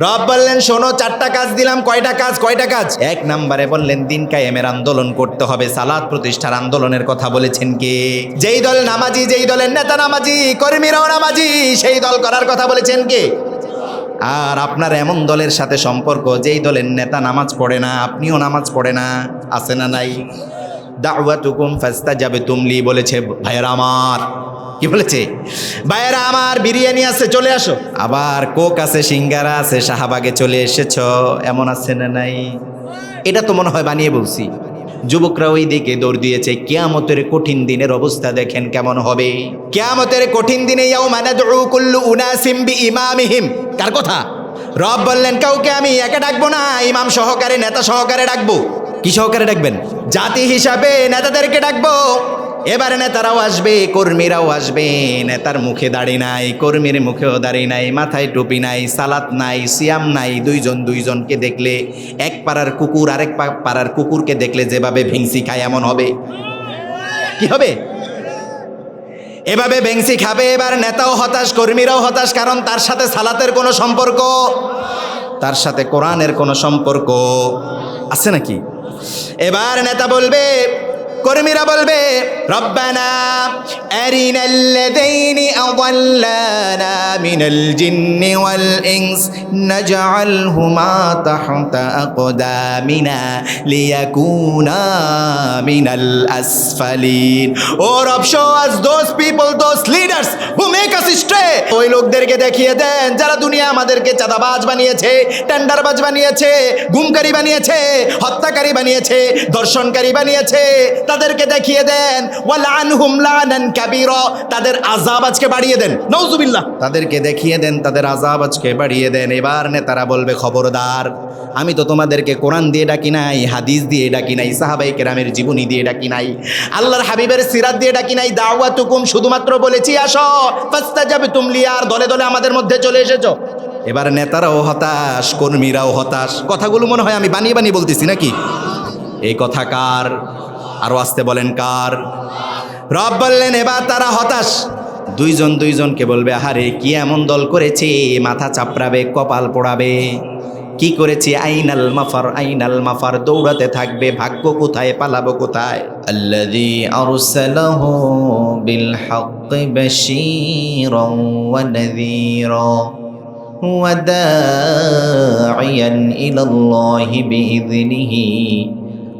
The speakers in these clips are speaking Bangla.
রব বললেন, শোনো, চারটা কাজ দিলাম। কয়টা কাজ? কয়টা কাজ? এক নম্বরে বললেন, দিন কায়েমের আন্দোলন করতে হবে। সালাদ প্রতিষ্ঠার আন্দোলনের কথা বলেছেন কে? যেই দল নামাজি, যেই দলের নেতা নামাজি, কর্মীরাও নামাজি, সেই দল করার কথা বলেছেন কে? আর আপনার এমন দলের সাথে সম্পর্ক, যেই দলের নেতা নামাজ পড়ে না, আপনিও নামাজ পড়ে না, আছে না নাই? দাওয়াতুকুম ফাস্তা যাবে তুমলি বলেছে, ভাইয়েরা আমার। কি বলেছে? ভাইয়েরা আমার, বিরিয়ানি আছে, চলে আসো। আবার কোক আছে, সিঙ্গারা আছে, শাহবাগে চলে এসেছ, এমন আছে না নাই? এটা তো মনে হয় বানিয়ে বলছি। যুবকরা ওই দিকে দৌড় দিয়েছে, কেয়ামতের কঠিন দিনের অবস্থা দেখেন কেমন হবে। কেয়ামতের কঠিন দিনে ইয়াও মানে উনাসিম বি ইমামিহিম কার কথা? রব বললেন, কাউকে আমি একা ডাকবো না, ইমাম সহকারে, নেতা সহকারে ডাকবো। কি সহকারে ডাকবেন? জাতি হিসাবে নেতাদেরকে ডাকবো। এবারে নেতারাও আসবে, কর্মীরাও আসবে। নেতার মুখে দাড়ি নাই, কর্মীর মুখেও দাড়ি নাই, মাথায় টুপি নাই, সালাত নাই, সিয়াম নাই, দুইজন দুইজনকে দেখলে, এক পাড়ার কুকুর আরেক পাড়ার কুকুরকে দেখলে যেভাবে ভিংসি খায় এমন হবে। কি হবে? এভাবে ভেংসি খাবে, এবার নেতাও হতাশ, কর্মীরাও হতাশ, কারণ তার সাথে সালাতের কোনো সম্পর্ক। তার সাথে কোরআনের কোনো সম্পর্ক। আছে নাকি? এবার নেতা বলবে কর্মীরা বলবে মিনাল আসফালিন. পিপল ওই লোকদেরকে দেখিয়ে দেন, যারা দুনিয়া আমাদেরকে চাঁদাবাজ বানিয়েছে, টেন্ডারবাজ বানিয়েছে, গুমকারী বানিয়েছে, হত্যাকারী বানিয়েছে দর্শনকারী বানিয়েছে তাদেরকে দেখিয়ে দেন তাদের আযাব আজকে বাড়িয়ে দেন। নাউজুবিল্লাহ। তাদেরকে দেখিয়ে দেন, তাদের আযাব আজকে বাড়িয়ে দেন। এবার নেতারা বলবে, খবরদার, আমি তো তোমাদেরকে কোরআন দিয়ে ডাকি নাই, হাদিস দিয়ে ডাকি নাই সাহাবাই কেরামের জীবনী দিয়ে ডাকি নাই, আল্লাহর হাবিবের সিরাত দিয়ে ডাকি নাই, দাওয়াতুকুম শুধুমাত্র বলেছি, আসো ফাস্তা যাবে তুমলি আর দলে দলে আমাদের মধ্যে চলে এসেছ। এবার নেতারাও হতাশ, কর্মীরাও হতাশ। কথাগুলো মনে হয় আমি বানিয়ে বানিয়ে বলতেছি নাকি? এই কথা কার? আরও আসতে বলেন কার? রব বললেন, এবার তারা হতাশ। দুইজন দুইজনকে বলবে, আহারে, কি এমন দল করেছে? মাথা চাপড়াবে, কপাল পোড়াবে। কি করেছি? আইনাল মাফার আইনাল মাফার, দৌড়াতে থাকবে, ভাগ্য কোথায়, পালাবো কোথায়? বিল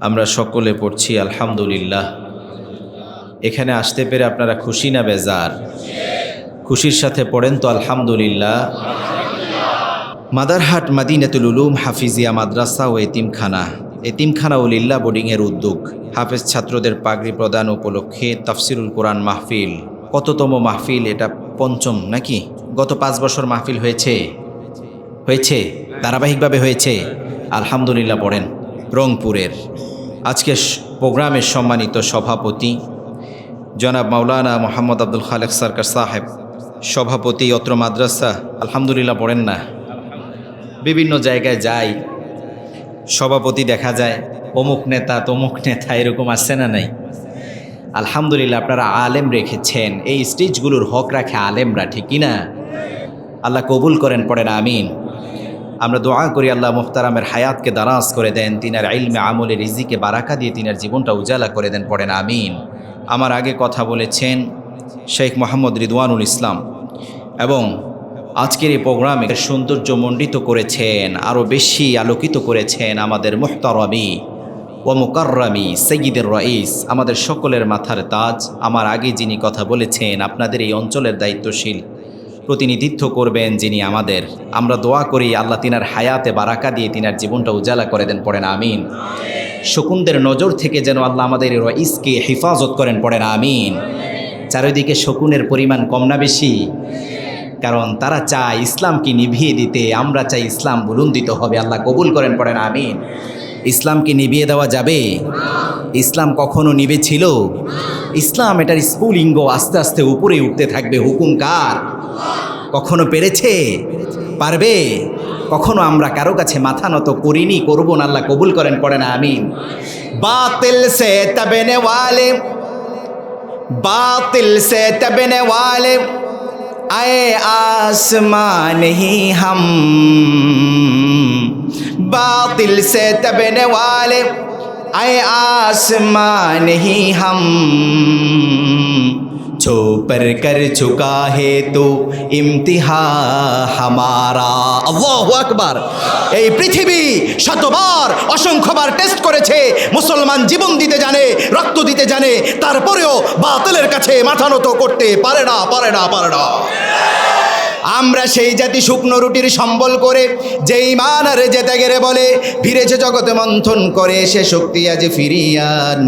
আমরা সকলে পড়ছি, আলহামদুলিল্লাহ। এখানে আসতে পেরে আপনারা খুশি না বেজার? খুশির সাথে পড়েন তো, আলহামদুলিল্লাহ। মাদারহাট মাদিনাতুল উলুম হাফিজিয়া মাদ্রাসা ও এতিমখানা। এতিমখানা ও লিল্লা বোর্ডিংয়ের উদ্যোগ। হাফেজ ছাত্রদের পাগড়ি প্রদান উপলক্ষে তাফসিরুল কোরআন মাহফিল। কততম মাহফিল? এটা পঞ্চম নাকি? গত পাঁচ বছর মাহফিল হয়েছে? হয়েছে? ধারাবাহিকভাবে হয়েছে? আলহামদুলিল্লাহ, পড়েন। রংপুরের। আজকে প্রোগ্রামের সম্মানিত সভাপতি জনাব মাওলানা মোহাম্মদ আব্দুল খালেক সরকার সাহেব, সভাপতি অত্র মাদ্রাসা, আলহামদুলিল্লাহ পড়েন না। বিভিন্ন জায়গায় যাই, সভাপতি দেখা যায়, অমুক নেতা তমুক নেতা এরকম আসছে না নাই? আলহামদুলিল্লাহ আপনারা আলেম রেখেছেন, এই স্টেজগুলোর হক রাখে আলেমরা, ঠিক না? আল্লাহ কবুল করেন, পড়েন, আমিন। আমরা দোয়া করি আল্লাহ মুখতারামের হায়াতকে দারাজ করে দেন, তিনার ইলমে আমলে রিজিকে বারাকা দিয়ে তিনার জীবনটা উজালা করে দেন, পড়েন, আমিন। আমার আগে কথা বলেছেন শেখ মোহাম্মদ রিদওয়ানুল ইসলাম এবং আজকের এই প্রোগ্রামে সৌন্দর্য মণ্ডিত করেছেন, আরও বেশি আলোকিত করেছেন আমাদের মুহতারমি ও মুকাররামি সৈয়দের রইস, আমাদের সকলের মাথার তাজ। আমার আগে যিনি কথা বলেছেন, আপনাদের এই অঞ্চলের দায়িত্বশীল প্রতিনিধিত্ব করবেন যিনি আমাদের। আমরা দোয়া করি আল্লাহ তিনার হায়াতে বারাকা দিয়ে তিনার জীবনটা উজালা করে দেন, পড়েন, আমিন। শকুনদের নজর থেকে যেন আল্লাহ আমাদের রইসকে হেফাজত করেন, পড়েন, আমিন। চারিদিকে শকুনের পরিমাণ কম না বেশি, কারণ তারা চায় ইসলামকে নিভিয়ে দিতে, আমরা চাই ইসলাম বুলন্দিত হবে, আল্লাহ কবুল করেন, পড়েন, আমিন। ইসলামকে নিভিয়ে দেওয়া যাবে। ইসলাম কখনো নিবেছিল ইসলাম এটার স্কুলিঙ্গ আস্তে আস্তে উপরে উঠতে থাকবে। হুকুম কার? কখনো পেরেছে? পারবে? কখনো আমরা কারও কাছে মাথা নত করিনি, করব না, আল্লাহ কবুল করেন পড়ে না আমিন। বাতিল সে তবেনে ওয়ালে, বাতিল সে তবেনে ওয়ালে, আয়ে আসমান হি হাম। बातिल से तबने वाले आए आसमान ही हम छो पर कर चुका है तो ইমতিহা হামারা আল্লাহু আকবার এই পৃথিবী শতবার অসংখ্যবার টেস্ট করেছে মুসলমান জীবন দিতে জানে রক্ত দিতে জানে তারপরেও বাতিলের কাছে মাথা নত করতে পারে না পারে না পারে না আমরা সেই জাতি শুকনো রুটির সম্বল করে, যেই মান আর যেতে গেলে বলে, ফিরেছে জগতে মন্থন করে, সে শক্তি আজ ফিরিয়ান।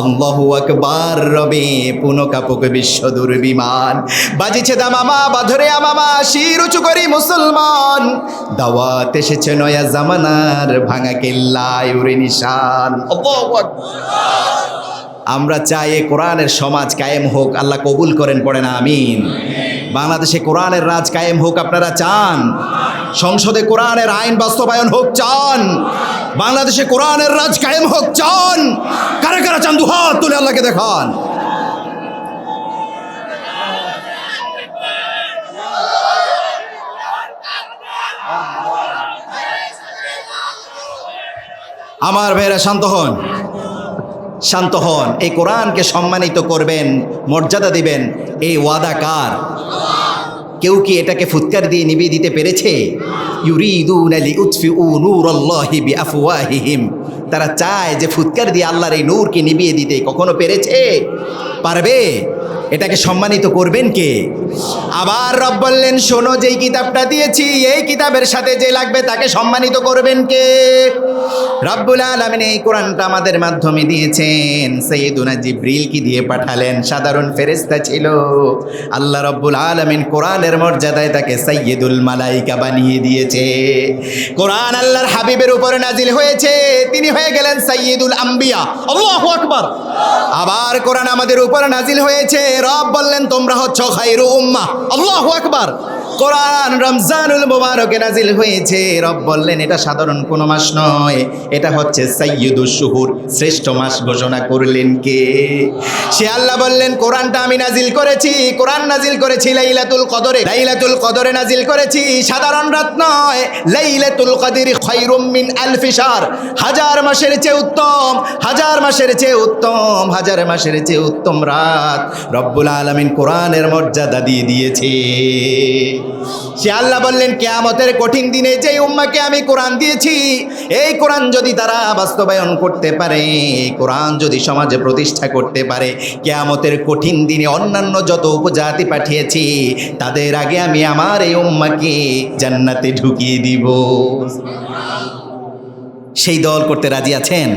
আল্লাহু আকবার, রবে পুনঃ কাপুক বিশ্ব দুর্বিমান। বাজিছে দামামা বাধরে আমামা, শির উঁচু করি মুসলমান। দাওয়াত এসেছে নয়া জামানার ভাঙা কেল্লায় উড়ে নিশান। আমরা চাই এ কোরআনের সমাজ কায়েম হোক, আল্লাহ কবুল করেন, পড়েন, আমিন। বাংলাদেশে কোরআনের রাজ কায়েম হোক আপনারা চান। সংসদে কোরআনের আইন বাস্তবায়ন হোক চান। বাংলাদেশে কোরআনের রাজ কায়েম হোক চান। কারা কারা চান, দু হাত তুলে আল্লাহকে দেখান। আমার ভাইরা শান্ত হন। শান্ত হন। এই কোরআনকে সম্মানিত করবেন, মর্যাদা দিবেন। এই ওয়াদা কার? কেউ কি এটাকে ফুৎকার দিয়ে নিবিয়ে দিতে পেরেছে? বিআফওয়াহিহিম। তারা চায় যে ফুৎকার দিয়ে আল্লাহর এই নূরকে নিবিয়ে দিতে। কখনো পেরেছে? পারবে? এটাকে সম্মানিত করবেন কে? আবার রব বললেন, শোনো যেই কিতাবটা দিয়েছি, এই কিতাবের সাথে যে লাগবে তাকে সম্মানিত করবেন কে? রব্বুল আলমিন এই কোরআনটা আমাদের মাধ্যমে দিয়েছেন। সৈয়দুনা জিব্রিল কি দিয়ে পাঠালেন? সাধারণ ফেরেস্তা ছিল। আল্লাহ রব্বুল আলমিন কোরআনের মর্যাদায় তাকে সৈয়দুল মালাইকা বানিয়ে দিয়েছে। কোরআন আল্লাহর হাবিবের উপরে নাজিল হয়েছে। তিনি হয়ে গেলেন সাইয়দুল আম্বিয়া। আল্লাহু আকবার। আবার কোরআন আমাদের উপর নাজিল হয়েছে। রব বললেন, তোমরা হচ্ছ খাইরু উম্মাহ। আল্লাহু আকবার। কোরআন রমজানুল মুবারকে নাজিল হয়েছে। রব বললেন, এটা সাধারণ কোনো মাস নয়, এটা হচ্ছে সাইয়্যিদুশ শুহুর, শ্রেষ্ঠ মাস ঘোষণা করলেন কে? সে আল্লাহ বললেন, কোরআনটা আমি নাজিল করেছি, কোরআন নাজিল করেছি লাইলাতুল কদরে লাইলাতুল কদরে নাজিল করেছি, সাধারণ রাত নয়, লাইলাতুল কদরি খায়রুম মিন আলফি শাহর, হাজার মাসের চেয়ে উত্তম, হাজার মাসের চেয়ে উত্তম, হাজার মাসের চেয়ে উত্তম রাত। রব্বুল আলামিন কোরআনের মর্যাদা দিয়ে দিয়েছে। সে আল্লাহ বললেন, কেয়ামতের কঠিন দিনে যে উম্মাকে আমি কোরআন দিয়েছি, এই কোরআন যদি তারা বাস্তবায়ন করতে পারে, এই কোরআন যদি সমাজে প্রতিষ্ঠা করতে পারে, কেয়ামতের কঠিন দিনে অন্যান্য যত উপজাতি পাঠিয়েছি, তাদের আগে আমি আমার এই উম্মাকে জান্নাতে ঢুকিয়ে দিব। সেই দল করতে রাজি আছেন?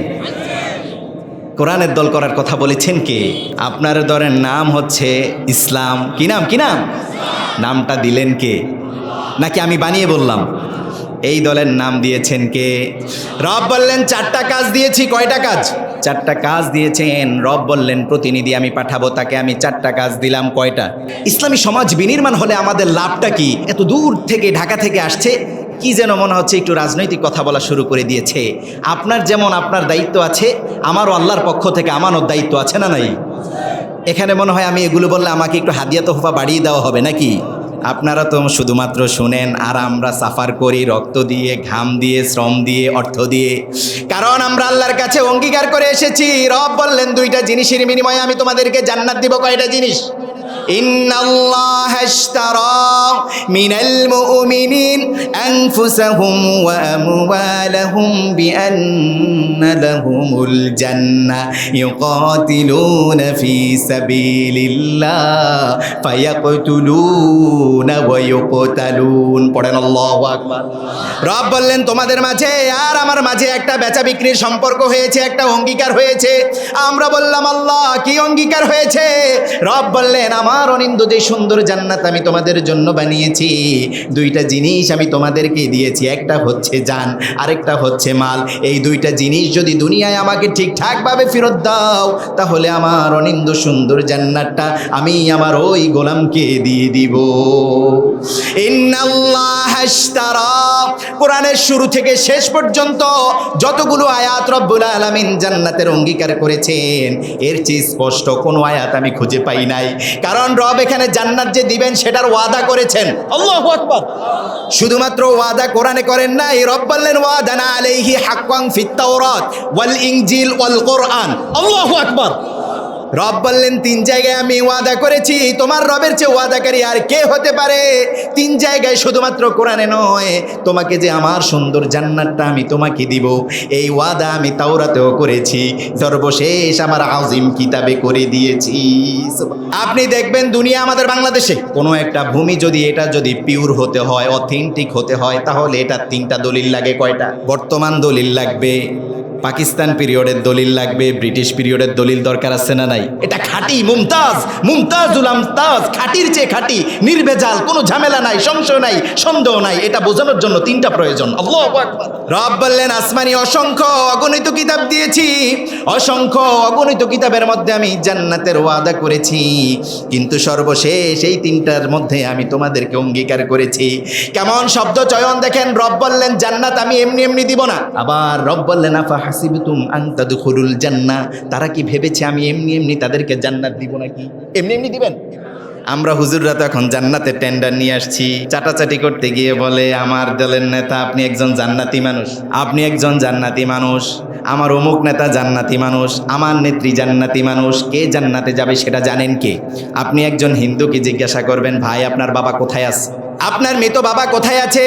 কোরআনের দল করার কথা বলেছেন কে? আপনার দলের নাম হচ্ছে ইসলাম। কি নাম? কি নাম? নামটা দিলেন কে? নাকি আমি বানিয়ে বললাম? এই দলের নাম দিয়েছেন কে? রব বললেন, চারটা কাজ দিয়েছি, কয়টা কাজ? চারটা কাজ দিয়েছেন, রব বললেন, প্রতিনিধি আমি পাঠাবো, তাকে আমি চারটা কাজ দিলাম, কয়টা? ইসলামী সমাজ বিনির্মাণ হলে আমাদের লাভটা কি? এত দূর থেকে, ঢাকা থেকে আসছে, কি যেন মনে হচ্ছে, একটু রাজনৈতিক কথা বলা শুরু করে দিয়েছে। আপনার যেমন আপনার দায়িত্ব আছে, আমারও আল্লাহর পক্ষ থেকে আমারও দায়িত্ব আছে না নাই? এখানে মনে হয় আমি এগুলো বললে আমাকে একটু হাদিয়া তোহফা বাড়িয়ে দেওয়া হবে নাকি? আপনারা তো শুধুমাত্র শুনেন, আর আমরা সাফার করি রক্ত দিয়ে, ঘাম দিয়ে, শ্রম দিয়ে, অর্থ দিয়ে। কারণ আমরা আল্লাহর কাছে অঙ্গীকার করে এসেছি। রব বললেন, দুইটা জিনিসের বিনিময়ে আমি তোমাদেরকে জান্নাত দিব। কয়টা জিনিস? إن الله اشترى من المؤمنين أنفسهم وأموالهم بأن لهم الجنة يقاتلون في سبيل الله فيقتلون ويقتلون পড়েন আল্লাহু আকবার রব বললেন তোমাদের মাঝে আর আমার মাঝে একটা বেচা বিক্রির সম্পর্ক হয়েছে একটা অঙ্গীকার হয়েছে আমরা বললাম আল্লাহ কি অঙ্গীকার হয়েছে রব বললেন আমার অনিন্দ যে সুন্দর জান্নাত আমি তোমাদের জন্য বানিয়েছি, দুইটা জিনিস আমি তোমাদেরকে দিয়েছি, একটা হচ্ছে জান, আরেকটা হচ্ছে মাল। এই দুইটা জিনিস যদি দুনিয়ায় আমাকে ঠিকঠাকভাবে ফেরত দাও, তাহলে আমার অনিন্দ সুন্দর জান্নাতটা আমি আমার ওই গোলামকে দিয়ে দিব। কোরআনের শুরু থেকে শেষ পর্যন্ত যতগুলো আয়াত রব্বুল আলামিন জান্নাতের অঙ্গীকার করেছেন, এর চেয়ে স্পষ্ট কোনো আয়াত আমি খুঁজে পাই নাই। কারণ রব এখানে জান্নাত যে দিবেন সেটার ওয়াদা করেছেন। আল্লাহু আকবার। শুধুমাত্র ওয়াদা কোরআনে করেন না এই রব বললেন ওয়াদানা আলাইহি হাক্কান ফিত তাওরাত ওয়াল ইনজিল ওয়াল কোরআন। আল্লাহু আকবার। রব বললেন, তিন জায়গায় আমি ওয়াদা করেছি, তোমার রবের চেয়ে ওয়াদাকারী আর কে হতে পারে? তিন জায়গায় শুধুমাত্র কোরআনে নয়, তোমাকে যে আমার সুন্দর জান্নাতটা আমি তোমাকে দিব, এই ওয়াদা আমি তাওরাতেও করেছি, সর্বশেষ আমার আজিম কিতাবে করে দিয়েছি। আপনি দেখবেন, দুনিয়া আমাদের বাংলাদেশে, কোনো একটা ভূমি যদি এটা যদি পিওর হতে হয় অথেন্টিক হতে হয়, তাহলে এটা তিনটা দলিল লাগে কয়টা? বর্তমান দলিল লাগবে। পাকিস্তান পিরিয়ডের দলিল লাগবে, ব্রিটিশ পিরিয়ডের দলিল দরকার আছে না নাই? এটা খাঁটি, মুমতাজ, মুমতাজুল আমতাজ, খাঁটির চেয়ে খাঁটি নির্ভেজাল কোনো ঝামেলা নাই, সংশয় নাই, সন্দেহ নাই, এটা বোঝানোর জন্য তিনটা প্রয়োজন। রব বললেন, আসমানি অসংখ্য অগণিত কিতাব দিয়েছি, অসংখ্য অগণিত কিতাবের মধ্যে আমি জান্নাতের ওয়াদা করেছি, কিন্তু সর্বশেষ এই তিনটার মধ্যে আমি তোমাদেরকে অঙ্গীকার করেছি। কেমন শব্দ চয়ন দেখেন, রব বললেন, জান্নাত আমি এমনি এমনি দিব না। আবার রব বললেন, আফা হাসিবতুম আনতা দুখুরুল জান্না। তারা কি ভেবেছে আমি এমনি এমনি তাদেরকে জান্নাত দিব নাকি? এমনি এমনি দিবেন? আমরা হুজুররা তো এখন জান্নাতের টেন্ডার নিয়ে আসছি। চাটাচাটি করতে গিয়ে বলে আমার দলের নেতা আপনি একজন জান্নাতি মানুষ। আপনি একজন জান্নাতি মানুষ। আমার অমুক নেতা জান্নাতি মানুষ। আমার নেত্রী জান্নাতি মানুষ। কে জান্নাতে যাবে সেটা জানেন কে? আপনি একজন হিন্দুকে জিজ্ঞাসা করবেন ভাই আপনার বাবা কোথায় আছে? আপনার মৃত বাবা কোথায় আছে?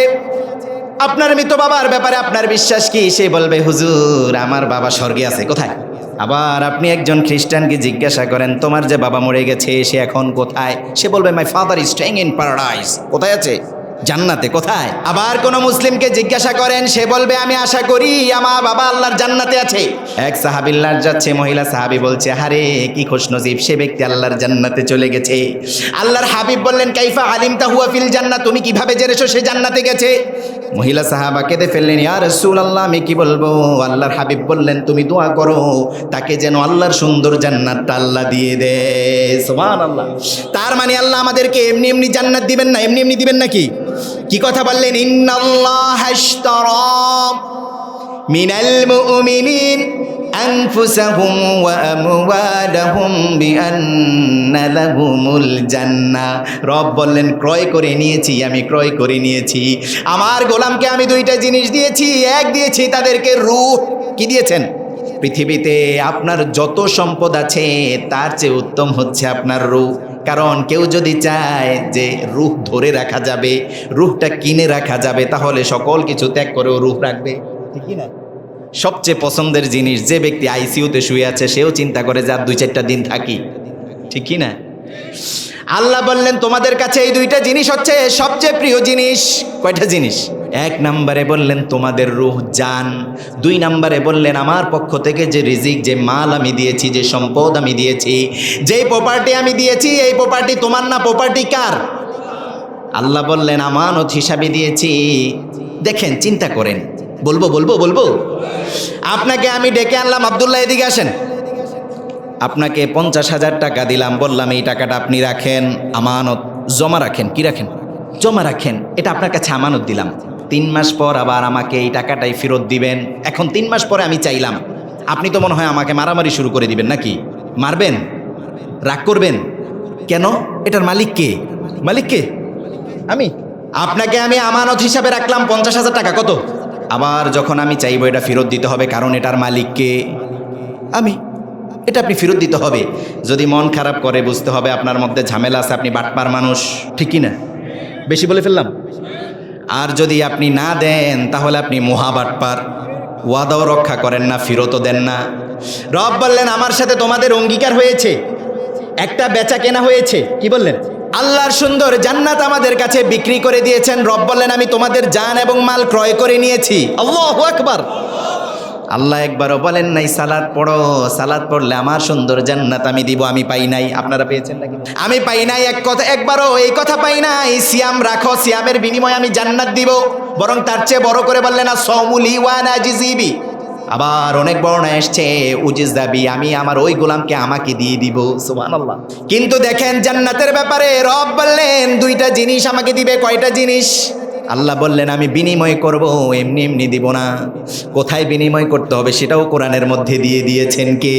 আপনার মৃত বাবার ব্যাপারে আপনার বিশ্বাস কি? সে বলবে, হুজুর, আমার বাবা স্বর্গে আছে। কোথায়? আবার আপনি একজন খ্রিস্টানকে জিজ্ঞাসা করেন, তোমার যে বাবা মরে গেছে, সে এখন কোথায়? সে বলবে my father is strong in paradise কোথায় আছে? জান্নাতে কোথায়? আবার কোন মুসলিমকে জিজ্ঞাসা করেন, সে বলবে, আমি আশা করি আমার বাবা আল্লাহর জান্নাতে আছে। এক সাহাবিল্লার যাচ্ছে মহিলা সাহাবি বলছে, হারে, কি খুশ নজিব সে ব্যক্তি আল্লাহর জান্নাতে চলে গেছে। আল্লাহর হাবিব বললেন, কাইফা আলিমতা হুয়া ফিল জান্নাত, তুমি কীভাবে জেনেছো সে জান্নাতে গেছে? মহিলা সাহাবা কেঁদে ফেললেন, ইয়া রসুল আল্লাহ আমি কি বলব? আল্লাহর হাবিব বললেন, তুমি দোয়া করো, তাকে যেন আল্লাহর সুন্দর জান্নাতটা আল্লাহ দিয়ে দে। সুবহান আল্লাহ তার মানে আল্লাহ আমাদেরকে এমনি এমনি জান্নাত দিবেন না, এমনি এমনি দিবেন নাকি? কি কথা বললেন ইন্নাল্লাহ আশতারা মিনাল মুমিনিন أنفسهم وأموالهم بأن لهم الجنة রব বললেন ক্রয় করে নিয়েছি আমি ক্রয় করে নিয়েছি আমার গোলামকে আমি দুইটা জিনিস দিয়েছি এক দিয়েছি তাদেরকে রূহ কি দিয়েছেন পৃথিবীতে আপনার যত সম্পদ আছে তার চেয়ে উত্তম হচ্ছে আপনার রূহ কারণ কেউ যদি চায় যে রুহ ধরে রাখা যাবে, রুহটা কিনে রাখা যাবে, তাহলে সকল কিছু ত্যাগ করেও রুহ রাখবে। ঠিকই না? সবচেয়ে পছন্দের জিনিস, যে ব্যক্তি আইসিউতে শুয়ে আছে, সেও চিন্তা করে যার দুই চারটা দিন থাকি। ঠিক কি না? আল্লাহ বললেন, তোমাদের কাছে এই দুইটা জিনিস হচ্ছে সবচেয়ে প্রিয় জিনিস। কয়টা জিনিস? এক নম্বরে বললেন, তোমাদের রুহ জান। দুই নম্বরে বললেন, আমার পক্ষ থেকে যে রিজিক, যে মাল আমি দিয়েছি, যে সম্পদ আমি দিয়েছি যেই প্রপার্টি আমি দিয়েছি, এই প্রপার্টি তোমার না প্রপার্টি কার? আল্লাহ বললেন, আমানত হিসাবে দিয়েছি। দেখেন, চিন্তা করেন। বলব বলব বলব? আপনাকে আমি ডেকে আনলাম, আবদুল্লাহ, এদিকে আসেন। আপনাকে পঞ্চাশ হাজার টাকা দিলাম, বললাম, এই টাকাটা আপনি রাখেন, আমানত, জমা রাখেন। কি রাখেন? জমা রাখেন, এটা আপনার কাছে আমানত দিলাম। তিন মাস পর আবার আমাকে এই টাকাটাই ফেরত দিবেন। এখন তিন মাস পরে আমি চাইলাম, আপনি তো মনে হয় আমাকে মারামারি শুরু করে দিবেন নাকি? মারবেন? রাগ করবেন? কেন? এটার মালিক কে? মালিক কে? আমি? আপনাকে আমি আমানত হিসাবে রাখলাম পঞ্চাশ হাজার টাকা, কত? আবার যখন আমি চাইব এটা ফেরত দিতে হবে, কারণ এটার মালিক কে? আমি। এটা আপনি ফেরত দিতে হবে। যদি মন খারাপ করে, বুঝতে হবে আপনার মধ্যে ঝামেলা আছে, আপনি বাটপার মানুষ। ঠিকই না? বেশি বলে ফেললাম? আর যদি আপনি না দেন, তাহলে আপনি মহা বাটপার। ওয়াদাও রক্ষা করেন না, ফেরতও দেন না। রব বললেন, আমার সাথে তোমাদের অঙ্গীকার হয়েছে। একটা বেচা কেনা হয়েছে। কি বললেন? আল্লাহর সুন্দর জান্নাত আমাদের কাছে বিক্রি করে দিয়েছেন। রব বললেন, আমি তোমাদের জান এবং মাল ক্রয় করে নিয়েছি। আল্লাহ আকবার। আল্লাহ একবারও বলেন নাই, সালাদ পড়ো, সালাদ পড়লে আমার সুন্দর জান্নাত আমি দিব, আমি পাই নাই। আপনারা পেয়েছেন নাকি? আমি পাই নাই, এক কথা, একবারও এই কথা পাই নাই, সিয়াম রাখো, সিয়ামের বিনিময়ে আমি জান্নাত দিব। বরং তার চেয়ে বড় করে বললেন না সমুলি ওয়ানা জিজিবি। আবার অনেক বর্ণা এসছে উজিজ দাবি আমি আমার ওই গোলামকে আমাকে দিয়ে দিব। সুবহানাল্লাহ। কিন্তু দেখেন জান্নাতের ব্যাপারে রব বললেন, দুইটা জিনিস আমাকে দিবে, কয়টা জিনিস? আল্লাহ বললেন, আমি বিনিময় করব, এমনি এমনি দিব না। কোথায় বিনিময় করতে হবে সেটাও কোরআনের মধ্যে দিয়ে দিয়েছেন কে?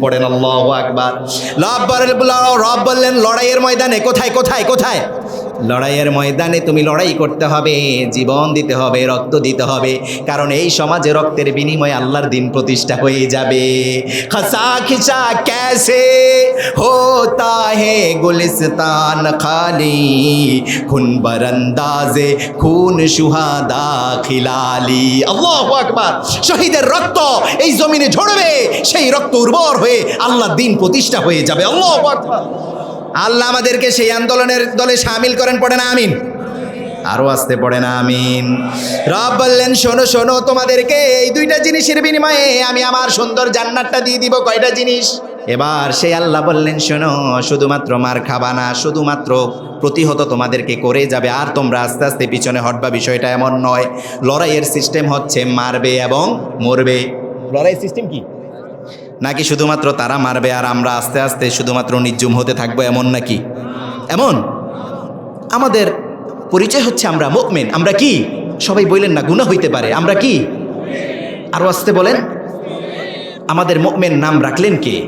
পড়েন আল্লাহু আকবার। রব বললেন, লড়াইয়ের ময়দানে কোথায় কোথায় কোথায়? লড়াইয়ের ময়দানে তুমি লড়াই করতে হবে, জীবন দিতে হবে, রক্ত দিতে হবে। কারণ এই সমাজে রক্তের বিনিময়ে আল্লাহর দিন প্রতিষ্ঠা হয়ে যাবে। খসা খিসা ক্যাসে হোতা হে গুলিস্তান খালি, খুন বরন্দাজে খুন সুহাদা খিলালি। আল্লাহ আকবার। শহীদের রক্ত এই জমিনে ঝরবে, সেই রক্ত উর্বর হয়ে আল্লাহ দিন প্রতিষ্ঠা হয়ে যাবে। আল্লাহ আকবার। আল্লাহ আমাদেরকে সেই আন্দোলনের দলে সামিল করেন, পড়ে না, আমিন। আরও আসতে পড়ে না, আমিন। রব বললেন, শোনো শোনো, তোমাদেরকে এই দুইটা জিনিসের বিনিময়ে আমি আমার সুন্দর জান্নাতটা দিয়ে দিব, কয়টা জিনিস? এবার সেই আল্লাহ বললেন, শোনো, শুধুমাত্র মার খাবা না, শুধুমাত্র প্রতিহত তোমাদেরকে করে যাবে, আর তোমরা আস্তে আস্তে পিছনে হটবা, বিষয়টা এমন নয়। লড়াইয়ের সিস্টেম হচ্ছে মারবে এবং মরবে। লড়াইয়ের সিস্টেম কি? নাকি শুধুমাত্র তারা মারবে আর আমরা আস্তে আস্তে শুধুমাত্র নির্জুম হতে থাকব এমন নাকি? এমন? আমাদের পরিচয় হচ্ছে আমরা মুকমেন আমরা কি? সবাই বললেন না গুণা হইতে পারে। আমরা কি? আরও আসতে বলেন। আমাদের মুকমেন নাম রাখলেন কে?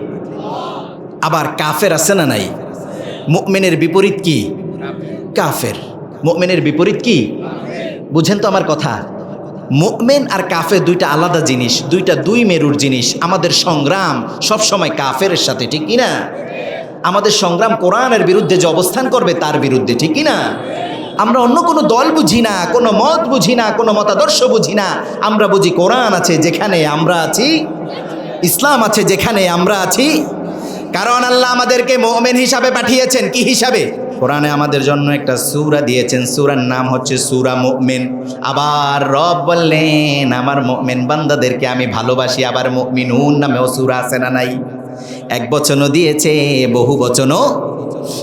আবার কাফের আছে না নাই? মুকমেনের বিপরীত কি? কাফের। মুকমেনের বিপরীত কি? বুঝেন তো আমার কথা। মুকমেন আর কাফের দুইটা আলাদা জিনিস, দুইটা দুই মেরুর জিনিস। আমাদের সংগ্রাম সব সময় কাফের সাথে, ঠিক না আমাদের সংগ্রাম কোরআনের বিরুদ্ধে যে অবস্থান করবে, তার বিরুদ্ধে, ঠিক না আমরা অন্য কোনো দল বুঝি না, কোনো মত বুঝি না, কোনো মতাদর্শ বুঝি না। আমরা বুঝি কোরআন আছে যেখানে আমরা আছি, ইসলাম আছে যেখানে আমরা আছি। কারণ আল্লাহ আমাদেরকে মোমেন হিসাবে পাঠিয়েছেন। কি হিসাবে? কোরআনে আমাদের জন্য একটা সুরা দিয়েছেন। সুরার নাম হচ্ছে সুরা মুমিন। আবার রব বললেন, আমার মুমিন বান্দাদেরকে আমি ভালোবাসি। আবার মুমিনুন নামেও সুরা আছে না নাই? এক বচনও দিয়েছে, বহু বচনও।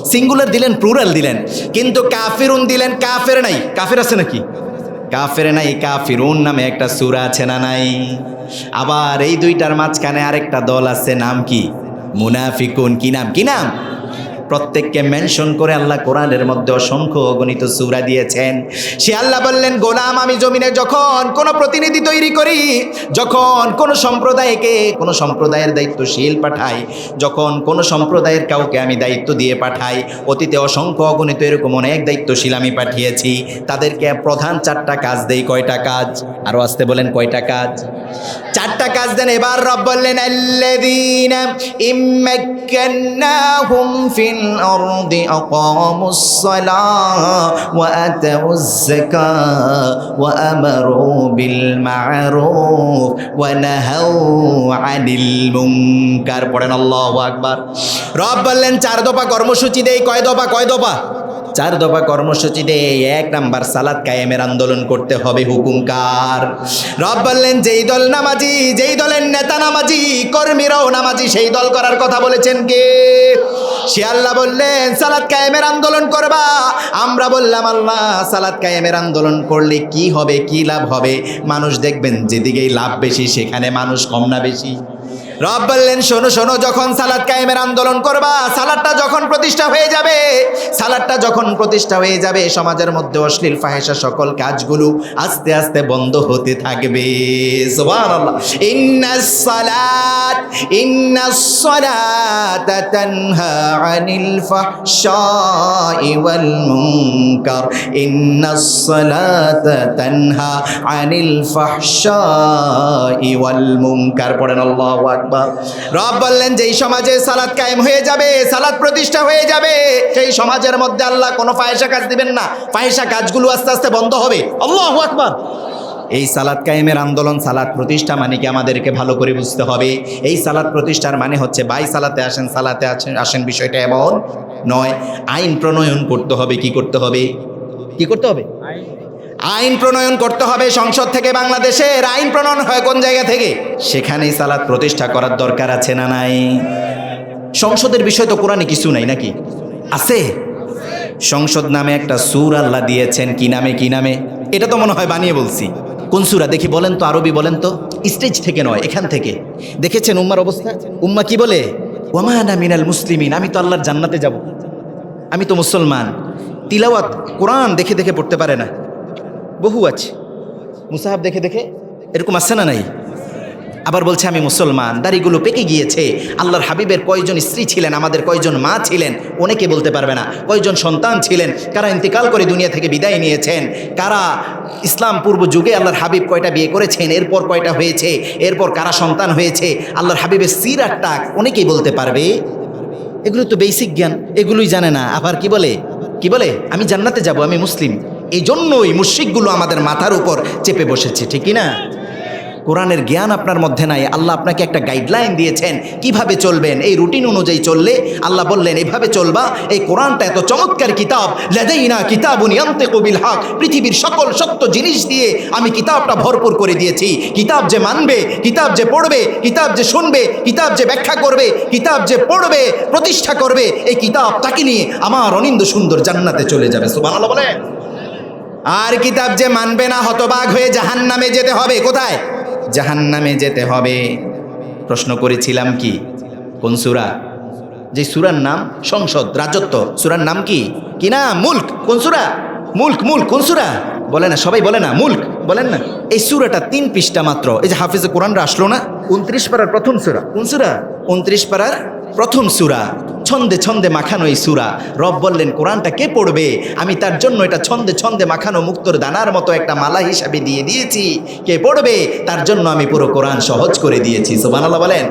সিঙ্গুলার দিলেন প্লুরাল দিলেন। কিন্তু কাফিরুন দিলেন, কাফের নাই। কাফের আছে নাকি? কাফের নাই, কাফিরুন নামে একটা সুরা আছে না নাই? আবার এই দুইটার মাঝখানে আরেকটা দল আছে, নাম কি? মুনাফিকুন কি নাম? কি নাম? প্রত্যেককে মেনশন করে আল্লাহ কোরআনের মধ্যে অসংখ্য অগণিত সুরা দিয়েছেন। সে আল্লাহ বললেন, গোলাম, আমি জমিনে যখন কোনো প্রতিনিধি তৈরি করি, যখন কোনো সম্প্রদায়কে কোনো সম্প্রদায়ের দায়িত্বশীল পাঠাই, যখন কোনো সম্প্রদায়ের কাউকে আমি দায়িত্ব দিয়ে পাঠাই, অতীতে অসংখ্য অগণিত এরকম অনেক দায়িত্বশীল আমি পাঠিয়েছি। তাদেরকে প্রধান চারটা কাজ দেই, কয়টা কাজ? আরও আসতে বলেন, কয়টা কাজ? চারটা কাজ দেন। এবার রব বললেন, আল্লাযীনা ইম্মাক্কান্নাহুম ফিল আতাউজ যাকাহ ওয়া আমারু বিল মা'রুফ ওয়া নাহাউ আনিল মুনকার পড়েন আল্লাহু আকবার। রব বললেন, চার দফা কর্মসূচি দেই। কয় দফা? কয় দফা? চার দফা কর্মসূচিতে এক নাম্বার সালাদ কায়েমের আন্দোলন করতে হবে হুকুমকার রব বললেন, যেই দল নামাজি, যেই দলের নেতা নামাজি, কর্মীরাও নামাজি, সেই দল করার কথা বলেছেন কে? সে আল্লাহ বললেন, সালাদ কায়েমের আন্দোলন করবা। আমরা বললাম, আল্লাহ, সালাদ কায়েমের আন্দোলন করলে কি হবে, কি লাভ হবে? মানুষ দেখবেন, যেদিকেই লাভ বেশি, সেখানে মানুষ কম না বেশি। রব বললেন, শোনো শোনো, যখন সালাদ কায়েমের আন্দোলন করবা, সালাদটা যখন প্রতিষ্ঠা হয়ে যাবে, সালাদটা যখন প্রতিষ্ঠা হয়ে যাবে, সমাজের মধ্যে অশ্লীল ফাহেসা সকল কাজগুলো আস্তে আস্তে বন্ধ হতে থাকবে। সুবহানাল্লাহ। ইন্নাস আনিল ওয়াল পড়েন আল্লাহু রব বললেন, যেই সমাজে সালাত কায়েম হয়ে যাবে সালাত প্রতিষ্ঠা হয়ে যাবে, সেই সমাজের মধ্যে আল্লাহ কোনো ফাহেসা কাজ দিবেন না। ফাহেসা কাজগুলো আস্তে আস্তে বন্ধ হবে। আল্লাহু আকবার। এই সালাদ কায়েমের আন্দোলন, সালাদ প্রতিষ্ঠা মানে কি আমাদেরকে ভালো করে বুঝতে হবে। এই সালাদ প্রতিষ্ঠার মানে হচ্ছে বাই সালাতে আসেন সালাতে আসেন আসেন বিষয়টা এমন নয়। আইন প্রণয়ন করতে হবে, কি করতে হবে? কি করতে হবে? আইন প্রণয়ন করতে হবে সংসদ থেকে বাংলাদেশের আইন প্রণয়ন হয় কোন জায়গা থেকে? সেখানেই সালাদ প্রতিষ্ঠা করার দরকার আছে না নাই? সংসদের বিষয় তো কোরআনে কিছু নাই নাকি? আছে। সংসদ নামে একটা সুর আল্লাহ দিয়েছেন, কি নামে কি নামে? এটা তো মনে হয় বানিয়ে বলছি। কোন সুরা? দেখি বলেন তো, আরবি বলেন তো। স্টেজ থেকে নয়, এখান থেকে। দেখেছেন উম্মার অবস্থা? উম্মা কি বলে? ওয়ামানা মিনাল মুসলিমিন, আমি তো আল্লাহর জান্নাতে যাব। আমি তো মুসলমান। তিলাওয়াত কোরআন দেখে দেখে পড়তে পারে না। বহু আছে। মুসাহাব দেখে দেখে, এরকম আছে না নাই? আবার বলছে, আমি মুসলমান, দাড়িগুলো পেকে গিয়েছে। আল্লাহর হাবিবের কয়জন স্ত্রী ছিলেন, আমাদের কয়জন মা ছিলেন, অনেকে বলতে পারবে না। কয়জন সন্তান ছিলেন, কারা ইন্তেকাল করে দুনিয়া থেকে বিদায় নিয়েছেন? কারা ইসলাম পূর্ব যুগে আল্লাহর হাবিব কয়টা বিয়ে করেছেন, এরপর কয়টা হয়েছে, এরপর কারা সন্তান হয়েছে? আল্লাহর হাবিবের সিরার টাক অনেকেই বলতে পারবে। এগুলো তো বেসিক জ্ঞান, এগুলোই জানে না। আবার কি বলে? কি বলে? আমি জান্নাতে যাব, আমি মুসলিম। এই জন্যই মুশ্রিকগুলো আমাদের মাথার উপর চেপে বসেছে, ঠিক না কোরআনের জ্ঞান আপনার মধ্যে নাই, আল্লাহ আপনাকে একটা গাইডলাইন দিয়েছেন কীভাবে চলবেন, এই রুটিন অনুযায়ী চললে আল্লাহ বললেন, এভাবে চলবা, এই কোরআনটা এত চমৎকার কিতাব, লেদাইনা কিতাবুন ইয়ান্তিকু কবিল হক, পৃথিবীর সকল সত্য জিনিস দিয়ে আমি কিতাবটা ভরপুর করে দিয়েছি। কিতাব যে মানবে, কিতাব যে পড়বে, কিতাব যে শুনবে, কিতাব যে ব্যাখ্যা করবে, কিতাব যে পড়বে, প্রতিষ্ঠা করবে, এই কিতাব তাকে নিয়ে আমার অনিন্দ সুন্দর জান্নাতে চলে যাবে, সুবহানাল্লাহ বলেন। আর কিতাব যে মানবে না হতবাগ হয়ে জাহান নামে যেতে হবে। কোথায়? জাহান নামে যেতে হবে। প্রশ্ন করেছিলাম কি? কোন সুরা? যে সুরার নাম সংসদ রাজত্ব। সুরার নাম কি? কি না? মুল্ক। কোন সুরা? মুল্ক মুল্ক। কোন সুরা? বলে না সবাই বলে না মুল্ক। বলেন না। এই সুরাটা তিন পৃষ্ঠা মাত্র। এই যে হাফিজে কোরআনরা আসলো না? উনত্রিশ পাড়ার প্রথম সুরা। কোন সুরা? উনত্রিশ পাড়ার প্রথম সুরা। ছন্দে ছন্দে মাখানো এই সুরা। রব বললেন, কোরআনটা কে পড়বে? আমি তার জন্য এটা ছন্দে ছন্দে মাখানো মুক্তর দানার মতো একটা মালা হিসাবে দিয়ে দিয়েছি। কে পড়বে? তার জন্য আমি পুরো কোরআন সহজ করে দিয়েছি। সুবহানাল্লাহ বলেন।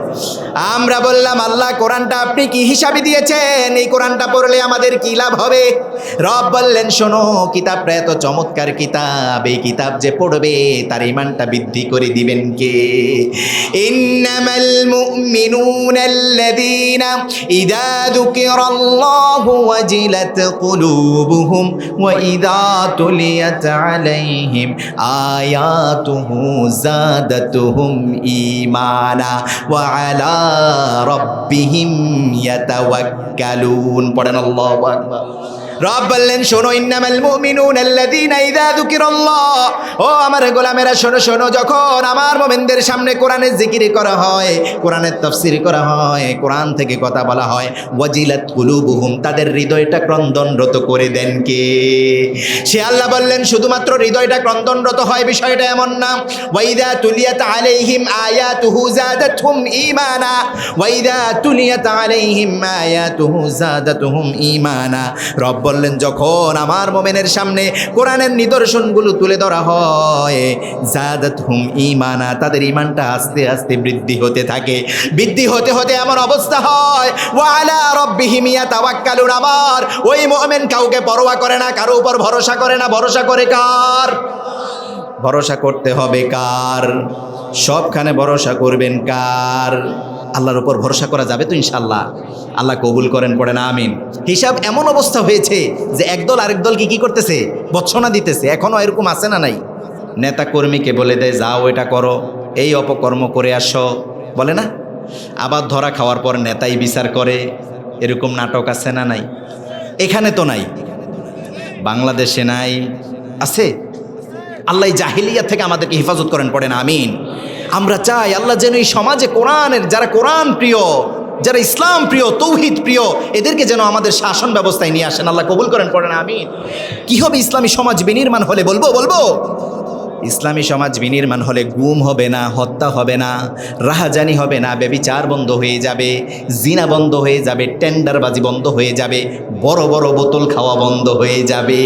আমরা বললাম, আল্লাহ, কোরআনটা আপনি কি হিসাবে দিয়েছেন? এই কোরআনটা পড়লে আমাদের কি লাভ হবে? রব বললেন, শোনো, কিতাবটা এত চমৎকার কিতাব। এই কিতাব যে পড়বে, তার ইমানটা বৃদ্ধি করে দিবেন কে? ইন্নামাল মুমিনুনা আল্লাযীনা ইযা ذكر الله وجلت قلوبهم وإذا تليت عليهم آياته زادتهم إيمانا وعلى ربهم يتوكلون পড়েন আল্লাহু আকবার রব বললেন শোনো, ইন্নামাল মুমিনুন আল্লাযীনা ইযা যুকিরাল্লাহ। ও আমার গোলামেরা, শোনো শোনো, যখন আমার মুমিনদের সামনে কোরআনের জিকির করা হয়, কোরআনের তাফসীর করা হয়, কোরআন থেকে কথা বলা হয়, ওয়াজিলাত কুলুবুহুম, তাদের হৃদয়টা ক্রন্দনরত করে দেন কে? সে আল্লাহ বললেন, শুধুমাত্র হৃদয়টা ক্রন্দনরত হয়, বিষয়টা এমন না। ওয়াইদা তুলিয়াত আলাইহিম আয়াতুহু জাদাতহুম ঈমানা। ওয়াইদা তুলিয়াত আলাইহিম আয়াতুহু জাদাতহুম ঈমানা। রব বললেন, যখন আমার মোমেনের সামনে কোরআনের নিদর্শনগুলো তুলে ধরা হয় জাদাত হুম ইমানা তাদের ইমানটা আস্তে আস্তে বৃদ্ধি হতে থাকে। বৃদ্ধি হতে হতে এমন অবস্থা হয়, ওয়ালা রব্বিহিম ইয়াতাওয়াক্কালুন আমার ওই মোমেন কাউকে পরোয়া করে না, কারও উপর ভরসা করে না। ভরসা করে কার? ভরসা করতে হবে কার? সবখানে ভরসা করবেন কার? আল্লাহর উপর ভরসা করা যাবে তো ইনশাল্লাহ আল্লাহ কবুল করেন পড়ে না আমিন। হিসাব এমন অবস্থা হয়েছে যে একদল আরেক দলকে কি করতেছে? বৎসনা দিতেছে। এখনও এরকম আছে না নাই? নেতা কর্মীকে বলে দেয়, যাও, এটা করো। এই অপকর্ম করে আসো। বলে না? আবার ধরা খাওয়ার পর নেতাই বিচার করে। এরকম নাটক আছে না নাই? এখানে তো নাই। বাংলাদেশে নাই। আছে? আল্লাহ জাহিলিয়া থেকে আমাদেরকে হেফাজত করেন, পড়েন, আমিন। আমরা চাই আল্লাহ যেন এই সমাজে কোরআনের, যারা কোরআন প্রিয়, যারা ইসলাম প্রিয়, তৌহিদ প্রিয়, এদেরকে যেন আমাদের শাসন ব্যবস্থায় নিয়ে আসেন। আল্লাহ কবুল করেন, পড়েন আমি কি হবে ইসলামী সমাজ বিনির্মাণ হলে? বলব বলব। ইসলামী সমাজ বিনির্মাণ হলে গুম হবে না, হত্যা হবে না, রাহাজানি হবে না বেবিচার বন্ধ হয়ে যাবে, জিনা বন্ধ হয়ে যাবে, টেন্ডারবাজি বন্ধ হয়ে যাবে, বড় বড় বোতল খাওয়া বন্ধ হয়ে যাবে।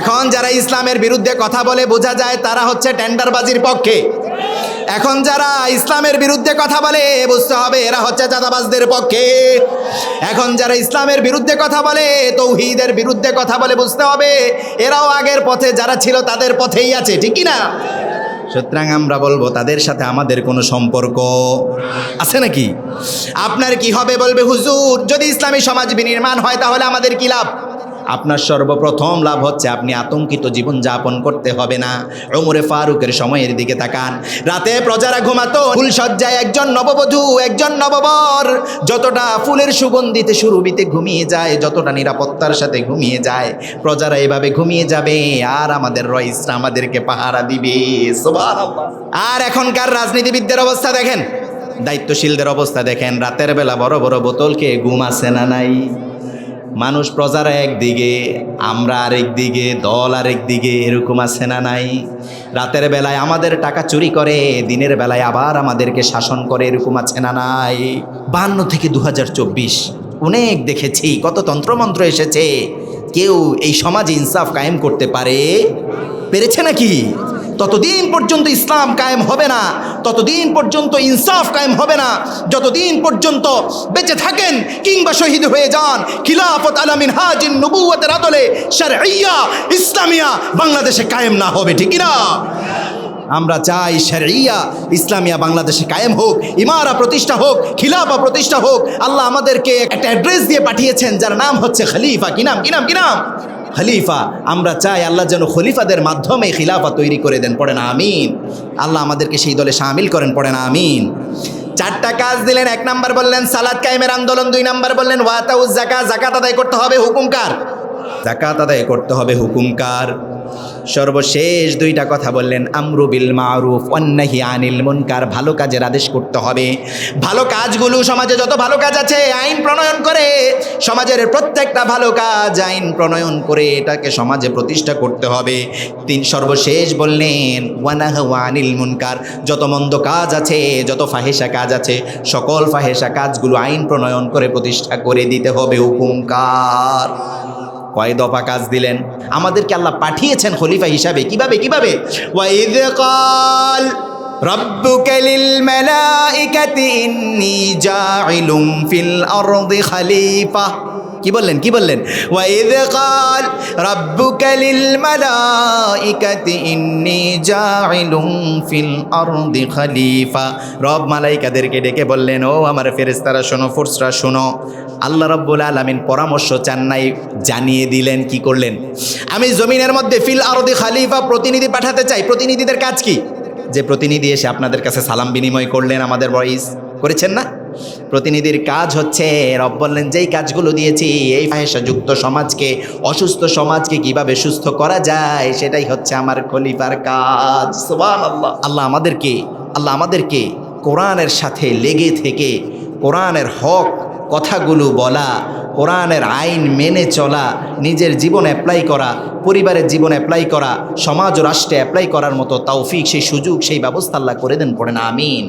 এখন যারা ইসলামের বিরুদ্ধে কথা বলে বোঝা যায় তারা হচ্ছে টেন্ডারবাজির পক্ষে। এখন যারা ইসলামের বিরুদ্ধে কথা বলে বুঝতে হবে এরা হচ্ছে চাঁদাবাজদের পক্ষে। এখন যারা ইসলামের বিরুদ্ধে কথা বলে, তৌহিদের বিরুদ্ধে কথা বলে বুঝতে হবে, এরাও আগের পথে যারা ছিল তাদের পথেই আছে ঠিকই না সুতরাং আমরা বলব, তাদের সাথে আমাদের কোনো সম্পর্ক আছে নাকি? আপনার কি হবে বলবে হুজুর? যদি ইসলামী সমাজ বিনির্মাণ হয়, তাহলে আমাদের কি লাভ? আপনার সর্বপ্রথম লাভ হচ্ছে আপনি আতঙ্কিত জীবন যাপন করতে হবে না। ওমরে ফারুকের সময়ের দিকে তাকান। রাতে প্রজারা ঘুমাতো ফুল সজ্জায় একজন নববধূ, একজন নববর। যতটা ফুলের সুগন্ধিতে সুরভিতে ঘুমিয়ে যায়, যতটা নিরাপত্তার সাথে ঘুমিয়ে যায়, প্রজারা এভাবে ঘুমিয়ে যাবে, আর আমাদের রইসরা আমাদেরকে পাহারা দিবে। আর এখনকার রাজনীতিবিদদের অবস্থা দেখেন। দায়িত্বশীলদের অবস্থা দেখেন। রাতের বেলা বড় বড় বোতলকে ঘুম আসে না নাই। মানুষ প্রজারা একদিকে, আমরা আরেক দিকে, দল আরেক দিকে, এরকম আছে না নাই? রাতের বেলায় আমাদের টাকা চুরি করে, দিনের বেলায় আবার আমাদেরকে শাসন করে, এরকম আছে না নাই? বান্ন থেকে দু হাজার চব্বিশ, অনেক দেখেছি, কত তন্ত্রমন্ত্র এসেছে। কেউ এই সমাজে ইনসাফ কায়েম করতে পারে? পেরেছে নাকি? ততদিন পর্যন্ত ইসলাম কায়েম হবে না, ততদিন পর্যন্ত ইনসাফ কায়েম হবে না, যতদিন পর্যন্ত বেঁচে থাকেন কিংবা শহীদ হয়ে যান, খিলাফত আলামিন হাজিন নবুয়তের আদলে শারঈয়া ইসলামিয়া বাংলাদেশে কায়েম না হবে, ঠিক না আমরা চাই শারঈয়া ইসলামিয়া বাংলাদেশে কায়েম হোক, ইমারা প্রতিষ্ঠা হোক, খিলাফা প্রতিষ্ঠা হোক, আল্লাহ আমাদেরকে একটা অ্যাড্রেস দিয়ে পাঠিয়েছেন যার নাম হচ্ছে খলিফা। কি নাম? কি নাম? কি নাম? খলিফা, আমরা চাই আল্লাহ যেন খলিফাদের মাধ্যমে খিলাফা তৈরি করে দেন পড়ে না আমিন। আল্লাহ আমাদেরকে সেই দলে সামিল করেন পড়ে না আমিন। চারটা কাজ দিলেন, এক নাম্বার বললেন সালাদ কায়েমের আন্দোলন, দুই নাম্বার বললেন, ওয়াতাউজ জাকা জাকাত আদায় করতে হবে হুকুমকার জাকাত আদায় করতে হবে হুকুমকার সর্বশেষ দুইটা কথা বললেন, আমরু বিল মারুফ অন্যাহি আনিল মুনকার ভালো কাজের আদেশ করতে হবে। ভালো কাজগুলো সমাজে যত ভালো কাজ আছে, আইন প্রণয়ন করে। সমাজের প্রত্যেকটা ভালো কাজ আইন প্রণয়ন করে এটাকে সমাজে প্রতিষ্ঠা করতে হবে। তিন সর্বশেষ বললেন, ওয়ানাহ আনিল মুনকার যত মন্দ কাজ আছে, যত ফাহেসা কাজ আছে, সকল ফাহেসা কাজগুলো আইন প্রণয়ন করে প্রতিষ্ঠা করে দিতে হবে, হুকুমকার। কয় দফা কাজ দিলেন আমাদেরকে আল্লাহ পাঠিয়েছেন খলিফা হিসাবে কিভাবে কিভাবে ওয়াইদ কাল ربك للملائكة إني جاعل في الأرض خليفة কি বললেন কি বললেন? ওয়াইদ কাল রাব্বুকা লিল মালাইকাতি ইন্নী জাইলুম ফিল আরদি খলিফা। রব মালাইকাদেরকে ডেকে বললেন, ও আমার ফেরেশতারা, শোনো, ফোর্সরা, শোনো, আল্লাহ রব্বুল আলামিন পরামর্শ চান নাই জানিয়ে দিলেন, কি করলেন? আমি জমিনের মধ্যে ফিল আরদি খালিফা প্রতিনিধি পাঠাতে চাই। প্রতিনিধিদের কাজ কি? যে প্রতিনিধি এসে আপনাদের কাছে সালাম বিনিময় করলেন, আমাদের বয়স করেছেন না? প্রতিনিধির কাজ হচ্ছে, রব বললেন, যেই কাজগুলো দিয়েছি, এই ফাহেসাযুক্ত সমাজকে, অসুস্থ সমাজকে কীভাবে সুস্থ করা যায়, সেটাই হচ্ছে আমার খলিফার কাজ। সুবহানাল্লাহ। আল্লাহ আমাদেরকে আল্লাহ আমাদেরকে কোরআনের সাথে লেগে থেকে কোরআনের হক কথাগুলো বলা, কোরআনের আইন মেনে চলা, নিজের জীবন অ্যাপ্লাই করা, পরিবারের জীবন অ্যাপ্লাই করা, সমাজ ও রাষ্ট্রে অ্যাপ্লাই করার মতো তৌফিক, সেই সুযোগ, সেই ব্যবস্থা আল্লাহ করে দেন, পড়ে না, আমিন।